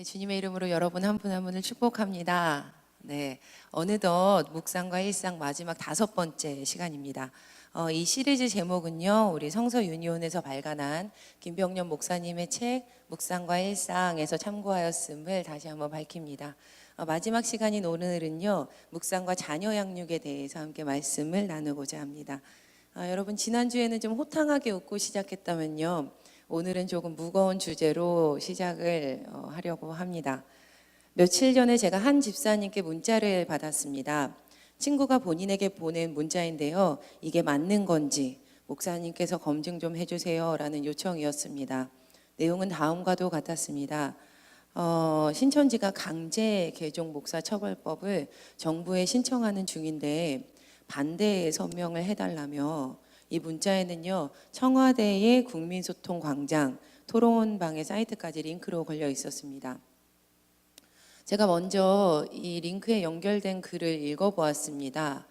네, 주님의 이름으로 여러분 한 분 한 분을 축복합니다. 네, 어느덧 묵상과 일상 마지막 다섯 번째 시간입니다. 어, 이 시리즈 제목은요, 우리 성서 유니온에서 발간한 김병년 목사님의 책 묵상과 일상에서 참고하였음을 다시 한번 밝힙니다. 어, 마지막 시간인 오늘은요, 묵상과 자녀 양육에 대해서 함께 말씀을 나누고자 합니다. 아, 여러분 지난 주에는 좀 호탕하게 웃고 시작했다면요. 오늘은 조금 무거운 주제로 시작을 어, 하려고 합니다. 며칠 전에 제가 한 집사님께 문자를 받았습니다. 친구가 본인에게 보낸 문자인데요. 이게 맞는 건지 목사님께서 검증 좀 해주세요. 라는 요청이었습니다. 내용은 다음과도 같았습니다. 어, 신천지가 강제 개종 목사 처벌법을 정부에 신청하는 중인데 반대 서명을 해달라며 이 문자에는요 청와대의 국민소통 광장 토론방의 사이트까지 링크로 걸려 있었습니다. 제가 먼저 이 링크에 연결된 글을 읽어보았습니다.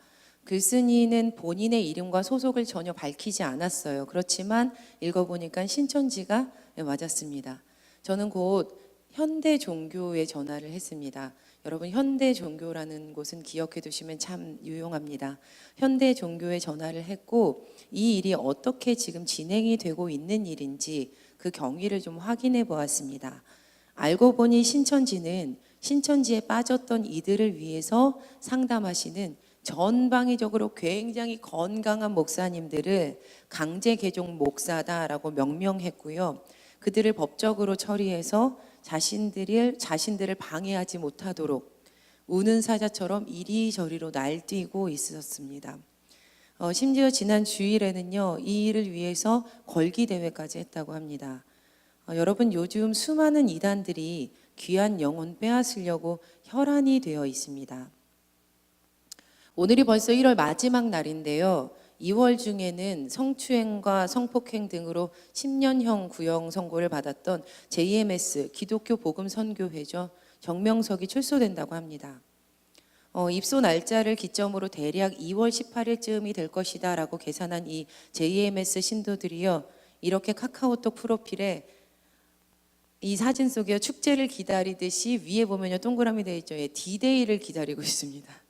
글쓴이는 본인의 이름과 소속을 전혀 밝히지 않았어요. 그렇지만 읽어보니까 신천지가 맞았습니다. 저는 곧 현대 종교에 전화를 했습니다. 여러분 현대 종교라는 곳은 기억해 두시면 참 유용합니다. 현대 종교에 전화를 했고 이 일이 어떻게 지금 진행이 되고 있는 일인지 그 경위를 좀 확인해 보았습니다. 알고 보니 신천지는 신천지에 빠졌던 이들을 위해서 상담하시는 전방위적으로 굉장히 건강한 목사님들을 강제 개종 목사다라고 명명했고요. 그들을 법적으로 처리해서 자신들을 자신들을 방해하지 못하도록 우는 사자처럼 이리저리로 날뛰고 있었습니다. 어, 심지어 지난 주일에는요 이 일을 위해서 걸기 대회까지 했다고 합니다. 어, 여러분 요즘 수많은 이단들이 귀한 영혼 빼앗으려고 혈안이 되어 있습니다. 오늘이 벌써 1월 마지막 날인데요. 2월 중에는 성추행과 성폭행 등으로 10년형 구형 선고를 받았던 JMS 기독교 복음 선교회죠. 정명석이 출소된다고 합니다. 어, 입소 날짜를 기점으로 대략 2월 18일쯤이 될 것이다라고 계산한 이 JMS 신도들이요. 이렇게 카카오톡 프로필에 이 사진 속에 축제를 기다리듯이 위에 보면요 동그라미 되어 있죠. 예, D-Day를 기다리고 있습니다.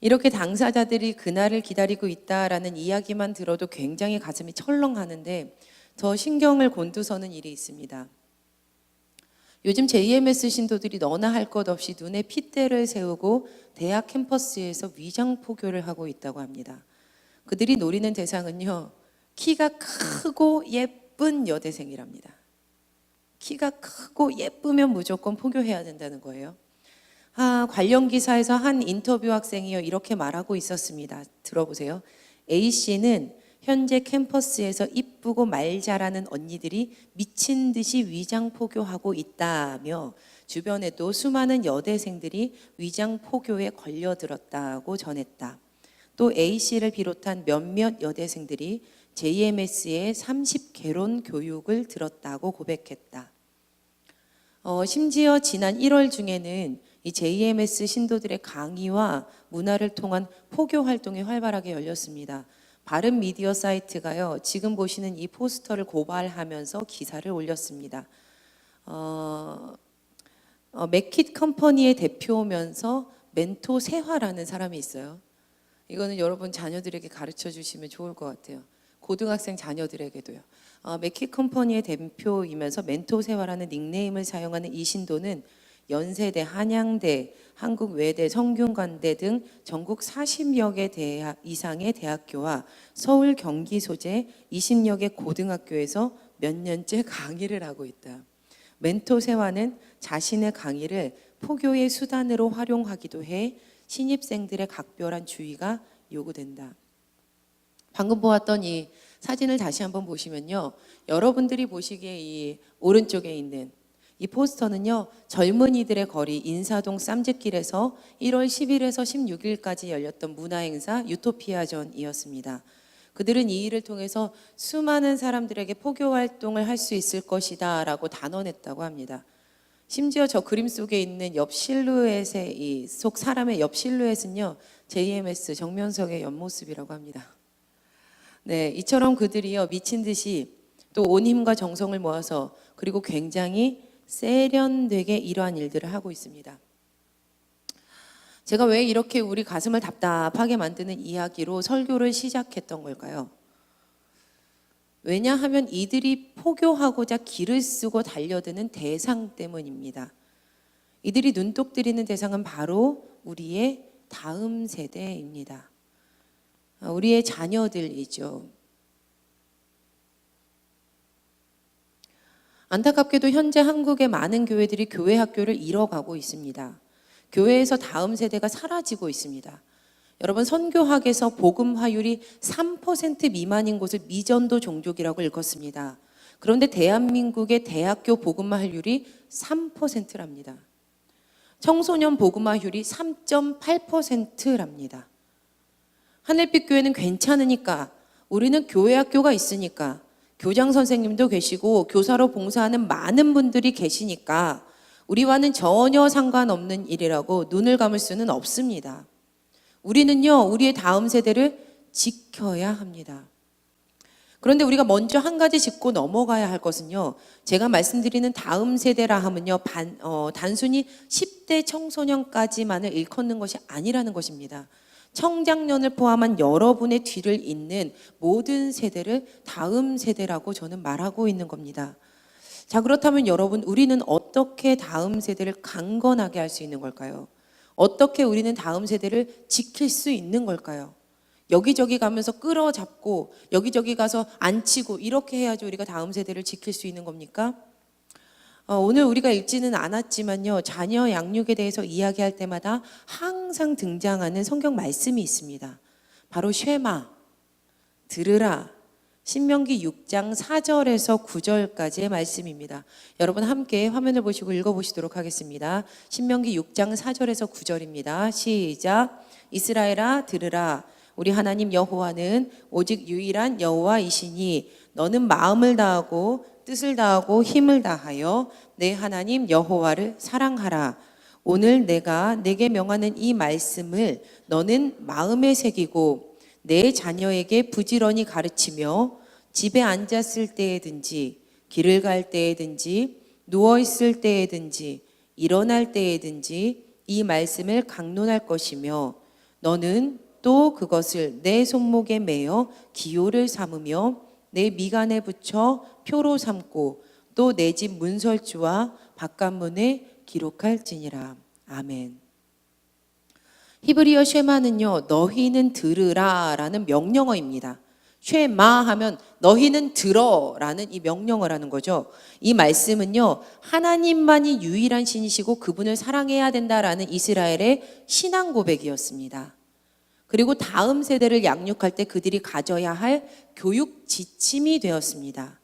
이렇게 당사자들이 그날을 기다리고 있다라는 이야기만 들어도 굉장히 가슴이 철렁하는데 더 신경을 곤두서는 일이 있습니다. 요즘 JMS 신도들이 너나 할 것 없이 눈에 핏대를 세우고 대학 캠퍼스에서 위장 포교를 하고 있다고 합니다. 그들이 노리는 대상은요, 키가 크고 예쁜 여대생이랍니다. 키가 크고 예쁘면 무조건 포교해야 된다는 거예요. 아, 관련 기사에서 한 인터뷰 학생이요 이렇게 말하고 있었습니다. 들어보세요. A 씨는 현재 캠퍼스에서 이쁘고 말 잘하는 언니들이 미친 듯이 위장 포교하고 있다며 주변에도 수많은 여대생들이 위장 포교에 걸려들었다고 전했다. 또 A 씨를 비롯한 몇몇 여대생들이 JMS의 30개론 교육을 들었다고 고백했다. 어, 심지어 지난 1월 중에는 이 JMS 신도들의 강의와 문화를 통한 포교 활동이 활발하게 열렸습니다. 바른 미디어 사이트가요, 지금 보시는 이 포스터를 고발하면서 기사를 올렸습니다. 어, 어, 맥킷 컴퍼니의 대표면서 멘토 세화라는 사람이 있어요. 이거는 여러분 자녀들에게 가르쳐 주시면 좋을 것 같아요. 고등학생 자녀들에게도요. 어, 맥킷 컴퍼니의 대표이면서 멘토 세화라는 닉네임을 사용하는 이 신도는 연세대, 한양대, 한국외대, 성균관대 등 전국 40여 개 대학 이상의 대학교와 서울 경기 소재 20여 개 고등학교에서 몇 년째 강의를 하고 있다. 멘토 세화는 자신의 강의를 포교의 수단으로 활용하기도 해 신입생들의 각별한 주의가 요구된다. 방금 보았던 이 사진을 다시 한번 보시면요. 여러분들이 보시기에 이 오른쪽에 있는 이 포스터는요, 젊은이들의 거리 인사동 쌈짓길에서 1월 10일에서 16일까지 열렸던 문화행사 유토피아전이었습니다. 그들은 이 일을 통해서 수많은 사람들에게 포교 활동을 할 수 있을 것이다 라고 단언했다고 합니다. 심지어 저 그림 속에 있는 옆 실루엣의 이 속 사람의 옆 실루엣은요, JMS 정면석의 옆모습이라고 합니다. 네, 이처럼 그들이요, 미친 듯이 또 온 힘과 정성을 모아서 그리고 굉장히 세련되게 이러한 일들을 하고 있습니다. 제가 왜 이렇게 우리 가슴을 답답하게 만드는 이야기로 설교를 시작했던 걸까요? 왜냐하면 이들이 포교하고자 길을 쓰고 달려드는 대상 때문입니다. 이들이 눈독 들이는 대상은 바로 우리의 다음 세대입니다. 아, 우리의 자녀들이죠. 안타깝게도 현재 한국의 많은 교회들이 교회 학교를 잃어가고 있습니다. 교회에서 다음 세대가 사라지고 있습니다. 여러분 선교학에서 복음 화율이 3% 미만인 곳을 미전도 종족이라고 읽었습니다. 그런데 대한민국의 대학교 복음화율이 3%랍니다. 청소년 복음화율이 3.8%랍니다. 하늘빛 교회는 괜찮으니까 우리는 교회 학교가 있으니까 교장 선생님도 계시고 교사로 봉사하는 많은 분들이 계시니까 우리와는 전혀 상관없는 일이라고 눈을 감을 수는 없습니다. 우리는요, 우리의 다음 세대를 지켜야 합니다. 그런데 우리가 먼저 한 가지 짚고 넘어가야 할 것은요, 제가 말씀드리는 다음 세대라 하면요, 반, 어, 단순히 10대 청소년까지만을 일컫는 것이 아니라는 것입니다. 청장년을 포함한 여러분의 뒤를 잇는 모든 세대를 다음 세대라고 저는 말하고 있는 겁니다. 자, 그렇다면 여러분, 우리는 어떻게 다음 세대를 강건하게 할 수 있는 걸까요? 어떻게 우리는 다음 세대를 지킬 수 있는 걸까요? 여기저기 가면서 끌어잡고 여기저기 가서 앉히고 이렇게 해야지 우리가 다음 세대를 지킬 수 있는 겁니까? 어, 오늘 우리가 읽지는 않았지만요. 자녀 양육에 대해서 이야기할 때마다 항상 등장하는 성경 말씀이 있습니다. 바로 쉐마, 들으라, 신명기 6장 4절에서 9절까지의 말씀입니다. 여러분 함께 화면을 보시고 읽어보시도록 하겠습니다. 신명기 6장 4절에서 9절입니다. 시작. 이스라엘아 들으라. 우리 하나님 여호와는 오직 유일한 여호와이시니 너는 마음을 다하고 뜻을 다하고 힘을 다하여 내 하나님 여호와를 사랑하라. 오늘 내가 내게 명하는 이 말씀을 너는 마음에 새기고 내 자녀에게 부지런히 가르치며 집에 앉았을 때에든지 길을 갈 때에든지 누워 있을 때에든지 일어날 때에든지 이 말씀을 강론할 것이며 너는 또 그것을 내 손목에 매어 기호를 삼으며 내 미간에 붙여 표로 삼고 또 내 집 문설주와 바깥문에 기록할지니라. 아멘. 히브리어 쉐마는요, 너희는 들으라 라는 명령어입니다. 쉐마 하면 너희는 들어 라는 이 명령을 하는 거죠. 이 말씀은요, 하나님만이 유일한 신이시고 그분을 사랑해야 된다라는 이스라엘의 신앙 고백이었습니다. 그리고 다음 세대를 양육할 때 그들이 가져야 할 교육 지침이 되었습니다.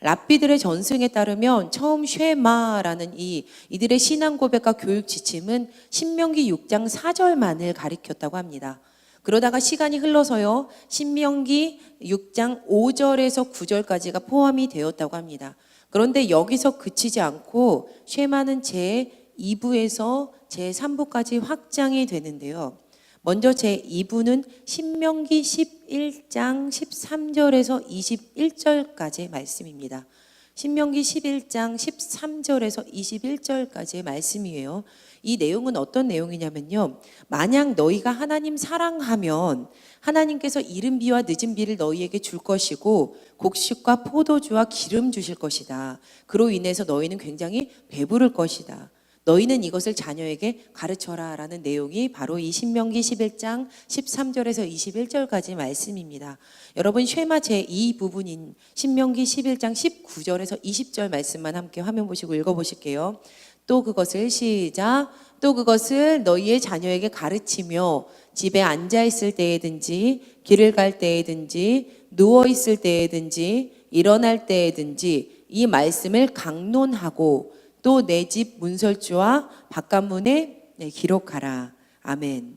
랍비들의 전승에 따르면 처음 쉐마라는 이 이들의 신앙 고백과 교육 지침은 신명기 6장 4절만을 가리켰다고 합니다. 그러다가 시간이 흘러서요. 신명기 6장 5절에서 9절까지가 포함이 되었다고 합니다. 그런데 여기서 그치지 않고 쉐마는 제 2부에서 제 3부까지 확장이 되는데요. 먼저 제 2부는 신명기 11장 13절에서 21절까지의 말씀입니다. 신명기 11장 13절에서 21절까지의 말씀이에요. 이 내용은 어떤 내용이냐면요. 만약 너희가 하나님 사랑하면 하나님께서 이른 비와 늦은 비를 너희에게 줄 것이고 곡식과 포도주와 기름 주실 것이다. 그로 인해서 너희는 굉장히 배부를 것이다. 너희는 이것을 자녀에게 가르쳐라 라는 내용이 바로 이 신명기 11장 13절에서 21절까지 말씀입니다. 여러분 쉐마 제2 부분인 신명기 11장 19절에서 20절 말씀만 함께 화면 보시고 읽어 보실게요. 또 그것을 시작 또 그것을 너희의 자녀에게 가르치며 집에 앉아 있을 때에든지 길을 갈 때에든지 누워 있을 때에든지 일어날 때에든지 이 말씀을 강론하고 또 내 집 문설주와 바깥문에 네, 기록하라. 아멘.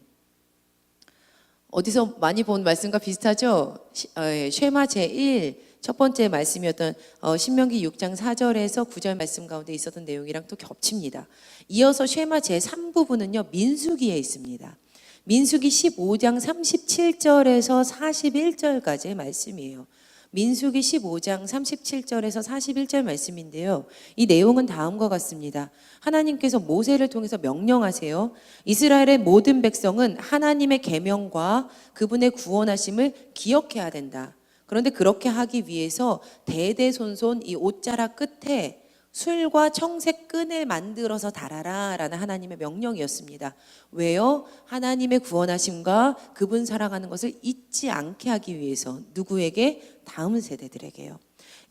어디서 많이 본 말씀과 비슷하죠? 시- 어, 예, 쉐마 제1 첫 번째 말씀이었던 어, 신명기 6장 4절에서 9절 말씀 가운데 있었던 내용이랑 또 겹칩니다. 이어서 쉐마 제3 부분은요 민수기에 있습니다. 민수기 15장 37절에서 41절까지의 말씀이에요. 민수기 15장 37절에서 41절 말씀인데요. 이 내용은 다음과 같습니다. 하나님께서 모세를 통해서 명령하세요. 이스라엘의 모든 백성은 하나님의 계명과 그분의 구원하심을 기억해야 된다. 그런데 그렇게 하기 위해서 대대손손 이 옷자락 끝에 술과 청색 끈을 만들어서 달아라 라는 하나님의 명령이었습니다. 왜요? 하나님의 구원하심과 그분 사랑하는 것을 잊지 않게 하기 위해서 누구에게 다음 세대들에게요.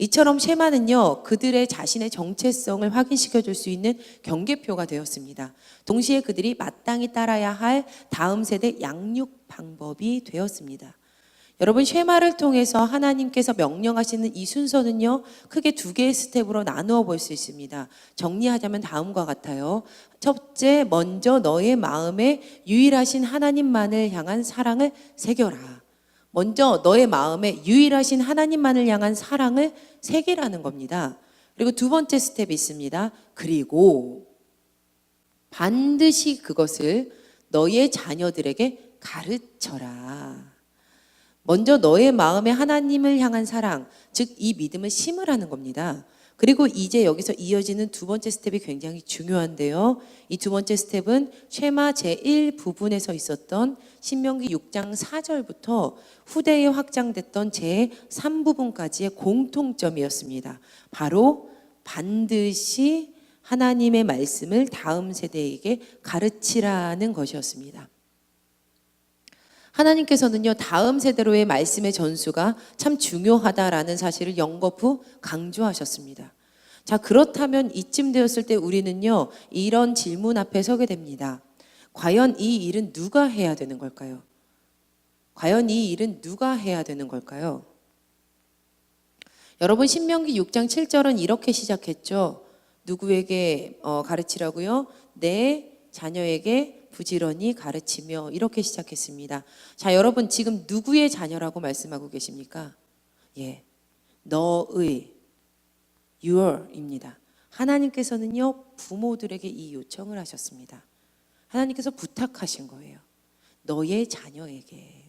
이처럼 쉐마는요 그들의 자신의 정체성을 확인시켜 줄 수 있는 경계표가 되었습니다. 동시에 그들이 마땅히 따라야 할 다음 세대 양육 방법이 되었습니다. 여러분 쉐마를 통해서 하나님께서 명령하시는 이 순서는요 크게 두 개의 스텝으로 나누어 볼 수 있습니다. 정리하자면 다음과 같아요. 첫째, 먼저 너의 마음에 유일하신 하나님만을 향한 사랑을 새겨라. 먼저 너의 마음에 유일하신 하나님만을 향한 사랑을 새기라는 겁니다. 그리고 두 번째 스텝이 있습니다. 그리고 반드시 그것을 너의 자녀들에게 가르쳐라. 먼저 너의 마음에 하나님을 향한 사랑, 즉 이 믿음을 심으라는 겁니다. 그리고 이제 여기서 이어지는 두 번째 스텝이 굉장히 중요한데요. 이 두 번째 스텝은 쉐마 제1 부분에서 있었던 신명기 6장 4절부터 후대에 확장됐던 제3 부분까지의 공통점이었습니다. 바로 반드시 하나님의 말씀을 다음 세대에게 가르치라는 것이었습니다. 하나님께서는요, 다음 세대로의 말씀의 전수가 참 중요하다라는 사실을 연거푸 강조하셨습니다. 자, 그렇다면 이쯤 되었을 때 우리는요, 이런 질문 앞에 서게 됩니다. 과연 이 일은 누가 해야 되는 걸까요? 과연 이 일은 누가 해야 되는 걸까요? 여러분, 신명기 6장 7절은 이렇게 시작했죠. 누구에게 어, 가르치라고요? 내 자녀에게 부지런히 가르치며 이렇게 시작했습니다. 자, 여러분 지금 누구의 자녀라고 말씀하고 계십니까? 예. 너의 your입니다. 하나님께서는요, 부모들에게 이 요청을 하셨습니다. 하나님께서 부탁하신 거예요. 너의 자녀에게.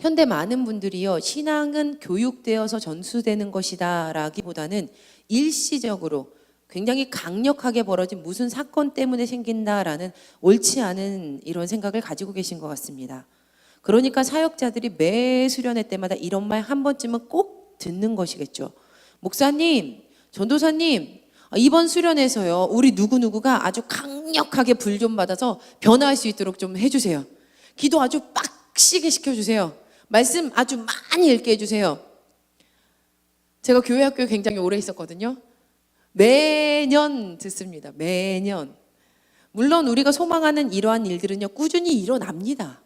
현대 많은 분들이요, 신앙은 교육되어서 전수되는 것이다 라기보다는 일시적으로 굉장히 강력하게 벌어진 무슨 사건 때문에 생긴다라는 옳지 않은 이런 생각을 가지고 계신 것 같습니다. 그러니까 사역자들이 매 수련회 때마다 이런 말 한 번쯤은 꼭 듣는 것이겠죠. 목사님, 전도사님, 이번 수련회에서요, 우리 누구누구가 아주 강력하게 불 좀 받아서 변화할 수 있도록 좀 해주세요. 기도 아주 빡시게 시켜주세요. 말씀 아주 많이 읽게 해주세요. 제가 교회 학교에 굉장히 오래 있었거든요. 매년 듣습니다. 매년. 물론 우리가 소망하는 이러한 일들은요, 꾸준히 일어납니다.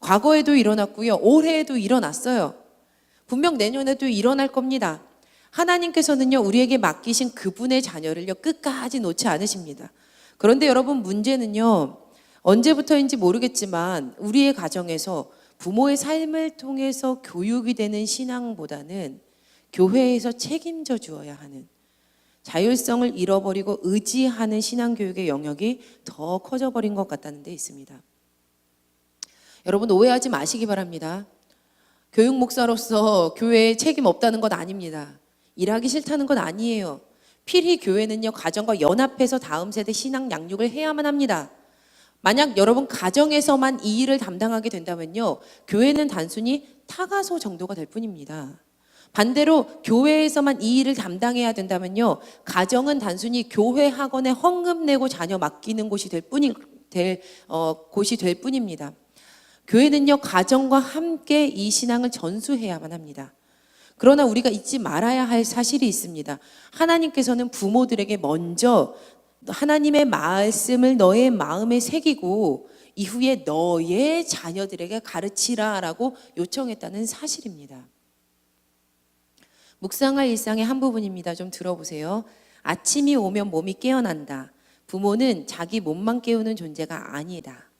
과거에도 일어났고요, 올해에도 일어났어요. 분명 내년에도 일어날 겁니다. 하나님께서는요, 우리에게 맡기신 그분의 자녀를요, 끝까지 놓지 않으십니다. 그런데 여러분, 문제는요, 언제부터인지 모르겠지만, 우리의 가정에서 부모의 삶을 통해서 교육이 되는 신앙보다는 교회에서 책임져 주어야 하는 자율성을 잃어버리고 의지하는 신앙교육의 영역이 더 커져버린 것 같다는 데 있습니다. 여러분 오해하지 마시기 바랍니다. 교육 목사로서 교회에 책임 없다는 것 아닙니다. 일하기 싫다는 건 아니에요. 필히 교회는요, 가정과 연합해서 다음 세대 신앙 양육을 해야만 합니다. 만약 여러분 가정에서만 이 일을 담당하게 된다면요, 교회는 단순히 타가소 정도가 될 뿐입니다. 반대로 교회에서만 이 일을 담당해야 된다면요. 가정은 단순히 교회 학원에 헌금 내고 자녀 맡기는 곳이 될 뿐이 될 어, 곳이 될 뿐입니다. 교회는요. 가정과 함께 이 신앙을 전수해야만 합니다. 그러나 우리가 잊지 말아야 할 사실이 있습니다. 하나님께서는 부모들에게 먼저 하나님의 말씀을 너의 마음에 새기고 이후에 너의 자녀들에게 가르치라라고 요청했다는 사실입니다. 묵상할 일상의 한 부분입니다. 좀 들어보세요. 아침이 오면 몸이 깨어난다. 부모는 자기 몸만 깨우는 존재가 아니다.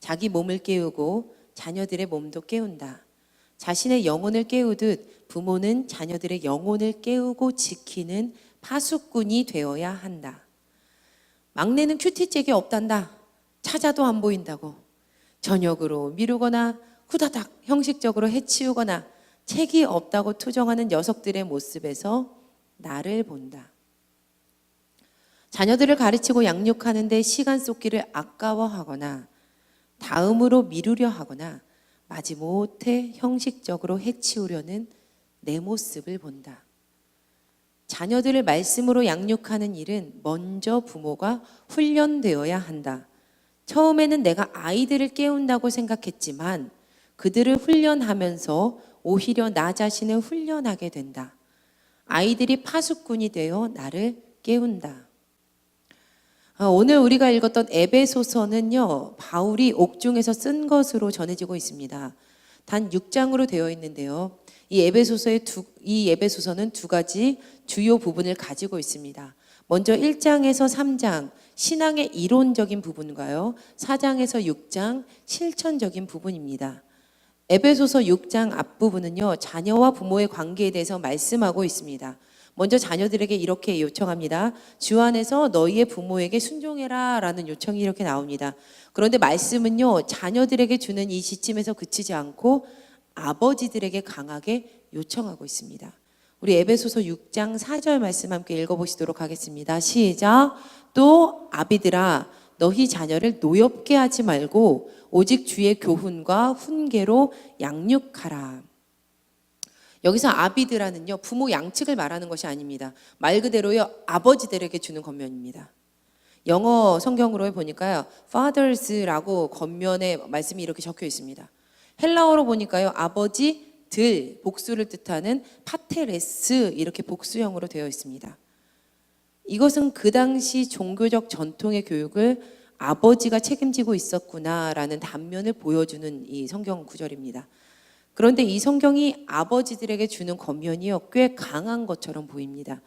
자기 몸을 깨우고 자녀들의 몸도 깨운다. 자신의 영혼을 깨우듯 부모는 자녀들의 영혼을 깨우고 지키는 파수꾼이 되어야 한다. 막내는 큐티잭이 없단다. 찾아도 안 보인다고. 저녁으로 미루거나 후다닥 형식적으로 해치우거나 책이 없다고 투정하는 녀석들의 모습에서 나를 본다. 자녀들을 가르치고 양육하는데 시간 쏟기를 아까워하거나 다음으로 미루려 하거나 마지못해 형식적으로 해치우려는 내 모습을 본다. 자녀들을 말씀으로 양육하는 일은 먼저 부모가 훈련되어야 한다. 처음에는 내가 아이들을 깨운다고 생각했지만 그들을 훈련하면서 오히려 나 자신을 훈련하게 된다. 아이들이 파수꾼이 되어 나를 깨운다. 아, 오늘 우리가 읽었던 에베소서는요, 바울이 옥중에서 쓴 것으로 전해지고 있습니다. 단 6장으로 되어 있는데요. 이 에베소서의 두, 이 에베소서는 두 가지 주요 부분을 가지고 있습니다. 먼저 1장에서 3장, 신앙의 이론적인 부분과요. 4장에서 6장, 실천적인 부분입니다. 에베소서 6장 앞부분은요, 자녀와 부모의 관계에 대해서 말씀하고 있습니다. 먼저 자녀들에게 이렇게 요청합니다. 주 안에서 너희의 부모에게 순종해라 라는 요청이 이렇게 나옵니다. 그런데 말씀은요, 자녀들에게 주는 이 지침에서 그치지 않고 아버지들에게 강하게 요청하고 있습니다. 우리 에베소서 6장 4절 말씀 함께 읽어보시도록 하겠습니다. 시작. 또 아비들아 너희 자녀를 노엽게 하지 말고 오직 주의 교훈과 훈계로 양육하라. 여기서 아비드라는요 부모 양측을 말하는 것이 아닙니다. 말 그대로요 아버지들에게 주는 겉면입니다. 영어 성경으로 보니까요 fathers라고 겉면에 말씀이 이렇게 적혀 있습니다. 헬라어로 보니까요 아버지들 복수를 뜻하는 파테레스 이렇게 복수형으로 되어 있습니다. 이것은 그 당시 종교적 전통의 교육을 아버지가 책임지고 있었구나라는 단면을 보여주는 이 성경 구절입니다. 그런데 이 성경이 아버지들에게 주는 권면이요 꽤 강한 것처럼 보입니다.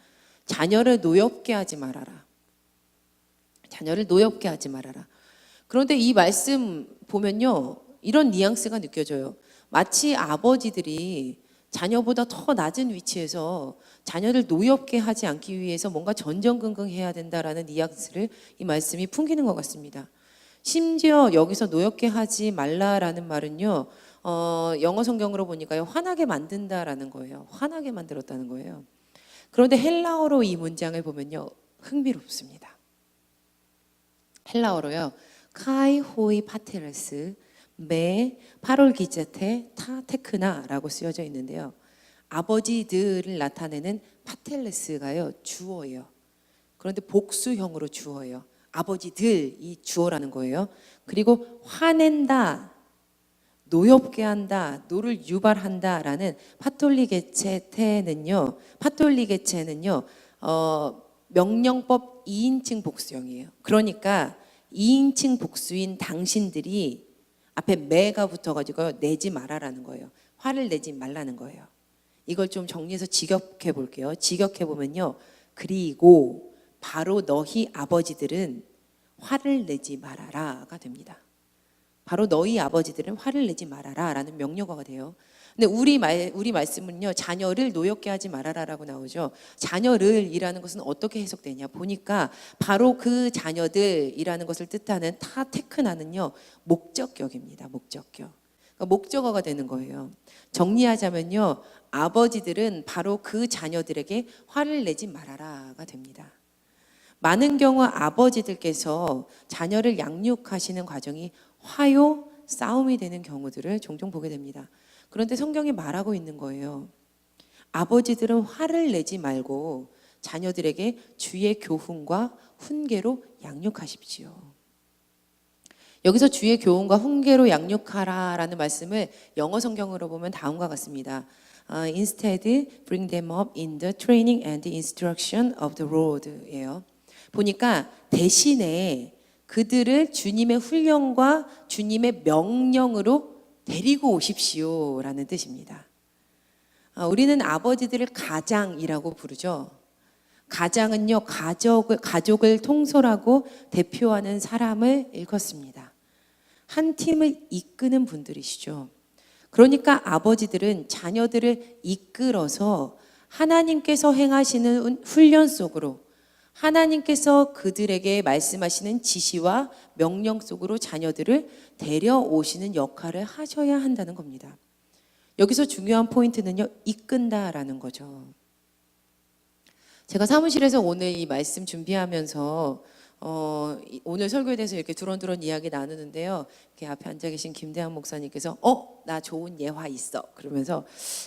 자녀를 노엽게 하지 말아라. 자녀를 노엽게 하지 말아라. 그런데 이 말씀 보면요 이런 뉘앙스가 느껴져요. 마치 아버지들이 자녀보다 더 낮은 위치에서 자녀를 노엽게 하지 않기 위해서 뭔가 전전긍긍해야 된다라는 뉘앙스를 이 말씀이 풍기는 것 같습니다. 심지어 여기서 노엽게 하지 말라라는 말은요. 어, 영어 성경으로 보니까요. 화나게 만든다라는 거예요. 화나게 만들었다는 거예요. 그런데 헬라어로 이 문장을 보면요. 흥미롭습니다. 헬라어로요. 카이 호이 파테레스 메 파롤 기제테 타 테크나라고 쓰여져 있는데요. 아버지들을 나타내는 파텔레스가요. 주어예요. 그런데 복수형으로 주어예요. 아버지들 이 주어라는 거예요. 그리고 화낸다, 노엽게 한다, 노를 유발한다라는 파톨리게체테는요. 파톨리게체는요. 어, 명령법 2인칭 복수형이에요. 그러니까 2인칭 복수인 당신들이 앞에 매가 붙어가지고 내지 말아라는 거예요. 화를 내지 말라는 거예요. 이걸 좀 정리해서 직역해 볼게요. 직역해 보면요. 그리고 바로 너희 아버지들은 화를 내지 말아라가 됩니다. 바로 너희 아버지들은 화를 내지 말아라라는 명령어가 돼요. 근데 우리 말 우리 말씀은요 자녀를 노엽게 하지 말아라라고 나오죠. 자녀를이라는 것은 어떻게 해석되냐 보니까 바로 그 자녀들이라는 것을 뜻하는 타 테크나는요 목적격입니다. 목적격. 그러니까 목적어가 되는 거예요. 정리하자면요 아버지들은 바로 그 자녀들에게 화를 내지 말아라가 됩니다. 많은 경우 아버지들께서 자녀를 양육하시는 과정이 화요 싸움이 되는 경우들을 종종 보게 됩니다. 그런데 성경이 말하고 있는 거예요. 아버지들은 화를 내지 말고 자녀들에게 주의 교훈과 훈계로 양육하십시오. 여기서 주의 교훈과 훈계로 양육하라라는 말씀을 영어 성경으로 보면 다음과 같습니다. Uh, instead, bring them up in the training and the instruction of the Lord예요. 보니까 대신에 그들을 주님의 훈련과 주님의 명령으로 데리고 오십시오 라는 뜻입니다. 아, 우리는 아버지들을 가장이라고 부르죠. 가장은요, 가족을, 가족을 통솔하고 대표하는 사람을 일컫습니다. 한 팀을 이끄는 분들이시죠. 그러니까 아버지들은 자녀들을 이끌어서 하나님께서 행하시는 훈련 속으로 하나님께서 그들에게 말씀하시는 지시와 명령 속으로 자녀들을 데려오시는 역할을 하셔야 한다는 겁니다. 여기서 중요한 포인트는요, 이끈다라는 거죠. 제가 사무실에서 오늘 이 말씀 준비하면서 어, 이- 오늘 설교에 대해서 이렇게 두런두런 이야기 나누는데요. 이렇게 앞에 앉아 계신 김대한 목사님께서 어, 나 좋은 예화 있어. 그러면서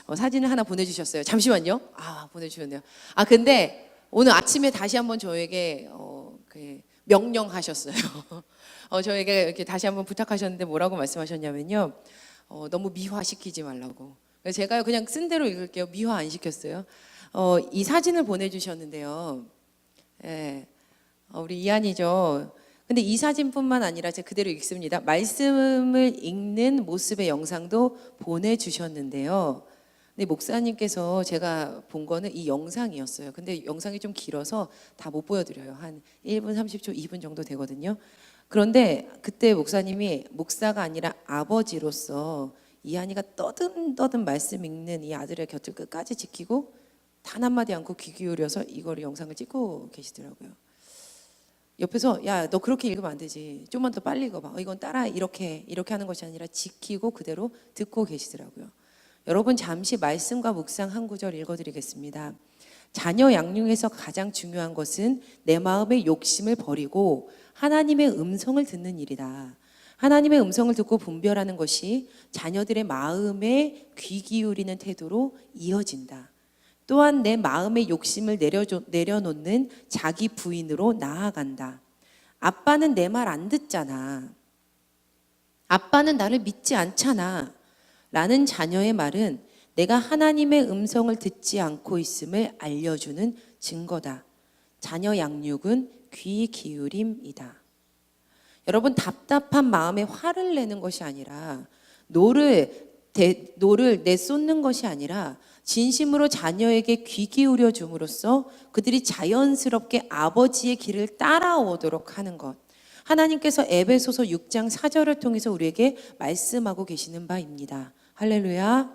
어, 사진을 하나 보내주셨어요. 잠시만요. 아, 보내주셨네요. 아, 근데 오늘 아침에 다시 한번 저에게 어, 그 명령하셨어요. 어, 저에게 이렇게 다시 한번 부탁하셨는데 뭐라고 말씀하셨냐면요. 어, 너무 미화시키지 말라고. 제가 그냥 쓴 대로 읽을게요. 미화 안 시켰어요. 어, 이 사진을 보내주셨는데요. 예, 어, 우리 이한이죠. 근데 이 사진뿐만 아니라 제가 그대로 읽습니다. 말씀을 읽는 모습의 영상도 보내주셨는데요. 근데 목사님께서 제가 본 거는 이 영상이었어요. 근데 영상이 좀 길어서 다 못 보여드려요. 한 1분 30초, 2분 정도 되거든요. 그런데 그때 목사님이 목사가 아니라 아버지로서 이한이가 떠든 떠든 말씀 읽는 이 아들의 곁을 끝까지 지키고 단 한마디 않고 귀 기울여서 이거를 영상을 찍고 계시더라고요. 옆에서 야 너 그렇게 읽으면 안 되지 좀만 더 빨리 읽어봐 어, 이건 따라 이렇게 이렇게 하는 것이 아니라 지키고 그대로 듣고 계시더라고요 여러분 잠시 말씀과 묵상 한 구절 읽어드리겠습니다 자녀 양육에서 가장 중요한 것은 내 마음의 욕심을 버리고 하나님의 음성을 듣는 일이다 하나님의 음성을 듣고 분별하는 것이 자녀들의 마음에 귀 기울이는 태도로 이어진다 또한 내 마음의 욕심을 내려줘, 내려놓는 자기 부인으로 나아간다. 아빠는 내 말 안 듣잖아. 아빠는 나를 믿지 않잖아. 라는 자녀의 말은 내가 하나님의 음성을 듣지 않고 있음을 알려주는 증거다. 자녀 양육은 귀 기울임이다. 여러분 답답한 마음에 화를 내는 것이 아니라 노를 대, 노를 내쏟는 것이 아니라 진심으로 자녀에게 귀 기울여 줌으로써 그들이 자연스럽게 아버지의 길을 따라오도록 하는 것. 하나님께서 에베소서 6장 4절을 통해서 우리에게 말씀하고 계시는 바입니다. 할렐루야.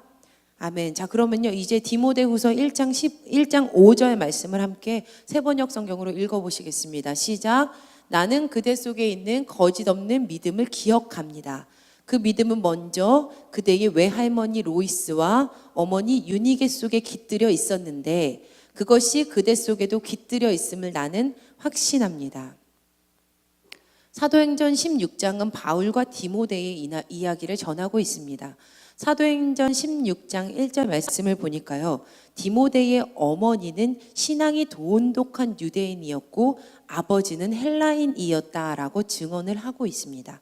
아멘. 자, 그러면요. 이제 디모데후서 1장 10 1장 5절 말씀을 함께 세 번역 성경으로 읽어 보시겠습니다. 시작. 나는 그대 속에 있는 거짓 없는 믿음을 기억합니다. 그 믿음은 먼저 그대의 외할머니 로이스와 어머니 유니게 속에 깃들여 있었는데 그것이 그대 속에도 깃들여 있음을 나는 확신합니다. 사도행전 16장은 바울과 디모데의 이야기를 전하고 있습니다. 사도행전 16장 1절 말씀을 보니까요. 디모데의 어머니는 신앙이 돈독한 유대인이었고 아버지는 헬라인이었다라고 증언을 하고 있습니다.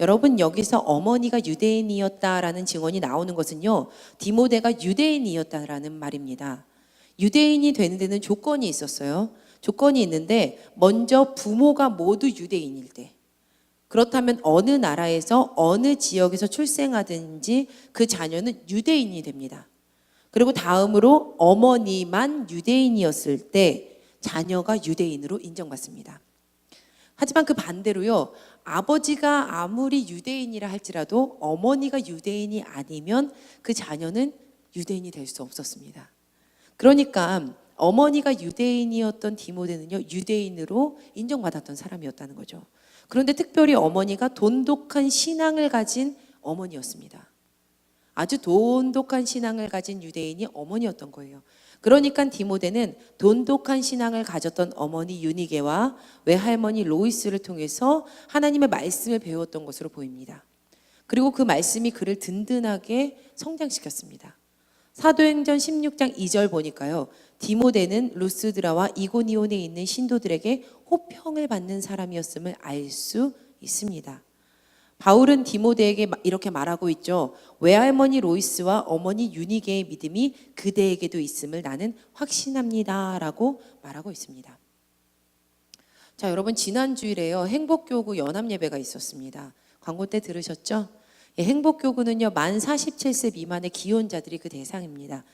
여러분 여기서 어머니가 유대인이었다라는 증언이 나오는 것은요. 디모데가 유대인이었다라는 말입니다. 유대인이 되는 데는 조건이 있었어요. 조건이 있는데 먼저 부모가 모두 유대인일 때 그렇다면 어느 나라에서 어느 지역에서 출생하든지 그 자녀는 유대인이 됩니다. 그리고 다음으로 어머니만 유대인이었을 때 자녀가 유대인으로 인정받습니다. 하지만 그 반대로요, 아버지가 아무리 유대인이라 할지라도 어머니가 유대인이 아니면 그 자녀는 유대인이 될 수 없었습니다. 그러니까 어머니가 유대인이었던 디모데는요, 유대인으로 인정받았던 사람이었다는 거죠. 그런데 특별히 어머니가 돈독한 신앙을 가진 어머니였습니다. 아주 돈독한 신앙을 가진 유대인이 어머니였던 거예요. 그러니까 디모데는 돈독한 신앙을 가졌던 어머니 유니게와 외할머니 로이스를 통해서 하나님의 말씀을 배웠던 것으로 보입니다. 그리고 그 말씀이 그를 든든하게 성장시켰습니다. 사도행전 16장 2절 보니까요. 디모데는 루스드라와 이고니온에 있는 신도들에게 호평을 받는 사람이었음을 알 수 있습니다. 바울은 디모데에게 이렇게 말하고 있죠. 외할머니 로이스와 어머니 유니게의 믿음이 그대에게도 있음을 나는 확신합니다라고 말하고 있습니다. 자, 여러분 지난 주일에요. 행복교구 연합 예배가 있었습니다. 광고 때 들으셨죠? 예, 행복교구는요. 만 47세 미만의 기혼자들이 그 대상입니다.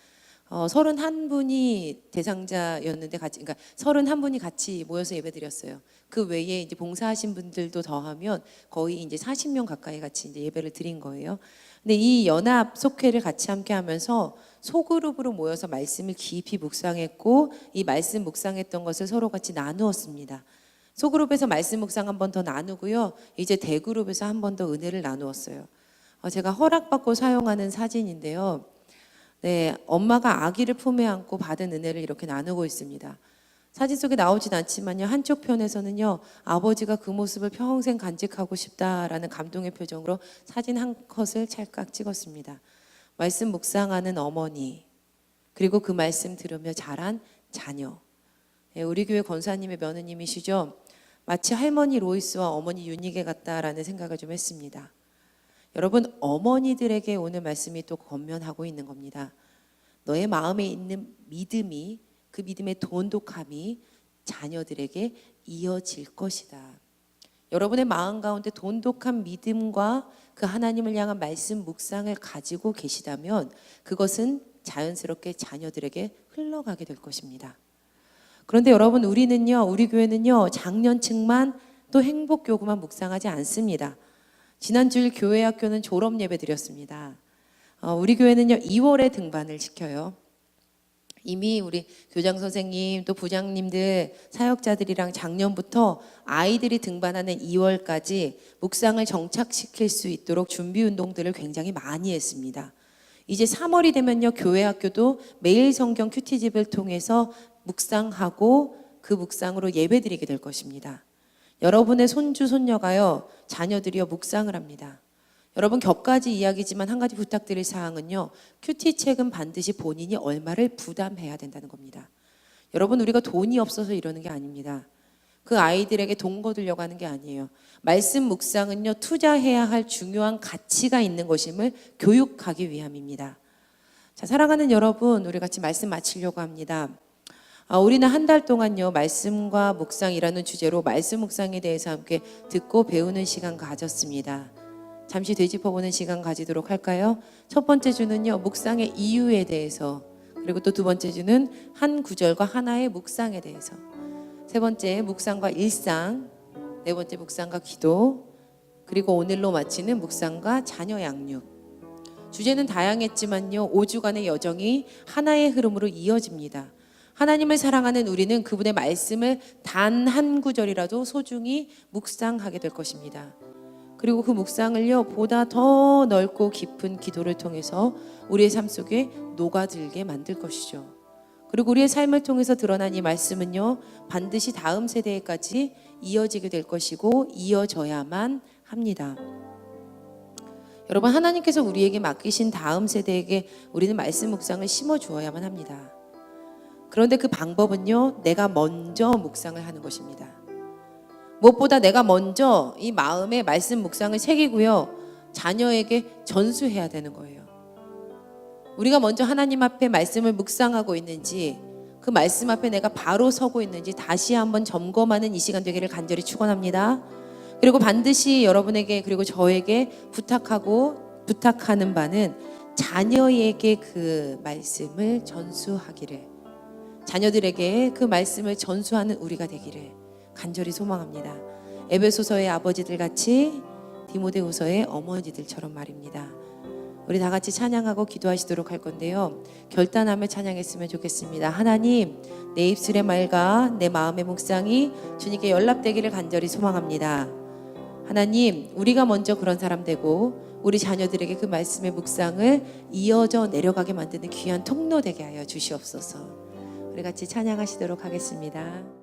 어, 31분이 대상자였는데 같이 그러니까 31분이 같이 모여서 예배드렸어요. 그 외에 이제 봉사하신 분들도 더하면 거의 이제 40명 가까이 같이 이제 예배를 드린 거예요. 근데 이 연합 속회를 같이 함께 하면서 소그룹으로 모여서 말씀을 깊이 묵상했고 이 말씀 묵상했던 것을 서로 같이 나누었습니다. 소그룹에서 말씀 묵상 한 번 더 나누고요. 이제 대그룹에서 한 번 더 은혜를 나누었어요. 어, 제가 허락받고 사용하는 사진인데요. 네, 엄마가 아기를 품에 안고 받은 은혜를 이렇게 나누고 있습니다. 사진 속에 나오진 않지만요. 한쪽 편에서는요. 아버지가 그 모습을 평생 간직하고 싶다라는 감동의 표정으로 사진 한 컷을 찰칵 찍었습니다. 말씀 묵상하는 어머니 그리고 그 말씀 들으며 자란 자녀. 예, 우리 교회 권사님의 며느님이시죠. 마치 할머니 로이스와 어머니 윤희계 같다라는 생각을 좀 했습니다. 여러분 어머니들에게 오늘 말씀이 또 권면하고 있는 겁니다. 너의 마음에 있는 믿음이 그 믿음의 돈독함이 자녀들에게 이어질 것이다. 여러분의 마음 가운데 돈독한 믿음과 그 하나님을 향한 말씀 묵상을 가지고 계시다면 그것은 자연스럽게 자녀들에게 흘러가게 될 것입니다. 그런데 여러분 우리는요, 우리 교회는요, 장년층만 또 행복 교구만 묵상하지 않습니다. 지난 주일 교회 학교는 졸업 예배 드렸습니다. 어, 우리 교회는요 2월에 등반을 시켜요. 이미 우리 교장 선생님 또 부장님들 사역자들이랑 작년부터 아이들이 등반하는 2월까지 묵상을 정착시킬 수 있도록 준비 운동들을 굉장히 많이 했습니다. 이제 3월이 되면요 교회 학교도 매일 성경 큐티집을 통해서 묵상하고 그 묵상으로 예배드리게 될 것입니다. 여러분의 손주 손녀가요 자녀들이요 묵상을 합니다. 여러분 격가지 이야기지만 한 가지 부탁드릴 사항은요. 큐티 책은 반드시 본인이 얼마를 부담해야 된다는 겁니다. 여러분 우리가 돈이 없어서 이러는 게 아닙니다. 그 아이들에게 돈 거두려고 하는 게 아니에요. 말씀 묵상은요. 투자해야 할 중요한 가치가 있는 것임을 교육하기 위함입니다. 자, 사랑하는 여러분, 우리 같이 말씀 마치려고 합니다. 아, 우리는 한 달 동안요 말씀과 묵상이라는 주제로 말씀 묵상에 대해서 함께 듣고 배우는 시간 가졌습니다. 잠시 되짚어보는 시간 가지도록 할까요? 첫 번째 주는요 묵상의 이유에 대해서 그리고 또 두 번째 주는 한 구절과 하나의 묵상에 대해서 세 번째 묵상과 일상 네 번째 묵상과 기도 그리고 오늘로 마치는 묵상과 자녀 양육 주제는 다양했지만요 5주간의 여정이 하나의 흐름으로 이어집니다. 하나님을 사랑하는 우리는 그분의 말씀을 단 한 구절이라도 소중히 묵상하게 될 것입니다. 그리고 그 묵상을요, 보다 더 넓고 깊은 기도를 통해서 우리의 삶 속에 녹아들게 만들 것이죠. 그리고 우리의 삶을 통해서 드러난 이 말씀은요, 반드시 다음 세대까지 이어지게 될 것이고, 이어져야만 합니다. 여러분, 하나님께서 우리에게 맡기신 다음 세대에게 우리는 말씀 묵상을 심어 주어야만 합니다. 그런데 그 방법은요, 내가 먼저 묵상을 하는 것입니다. 무엇보다 내가 먼저 이 마음에 말씀 묵상을 새기고요, 자녀에게 전수해야 되는 거예요. 우리가 먼저 하나님 앞에 말씀을 묵상하고 있는지, 그 말씀 앞에 내가 바로 서고 있는지 다시 한번 점검하는 이 시간 되기를 간절히 축원합니다. 그리고 반드시 여러분에게 그리고 저에게 부탁하고 부탁하는 바는 자녀에게 그 말씀을 전수하기를 자녀들에게 그 말씀을 전수하는 우리가 되기를 간절히 소망합니다. 에베소서의 아버지들 같이 디모데후서의 어머니들처럼 말입니다. 우리 다 같이 찬양하고 기도하시도록 할 건데요. 결단하며 찬양했으면 좋겠습니다. 하나님, 내 입술의 말과 내 마음의 묵상이 주님께 연락되기를 간절히 소망합니다. 하나님, 우리가 먼저 그런 사람 되고 우리 자녀들에게 그 말씀의 묵상을 이어져 내려가게 만드는 귀한 통로 되게 하여 주시옵소서. 우리 같이 찬양하시도록 하겠습니다.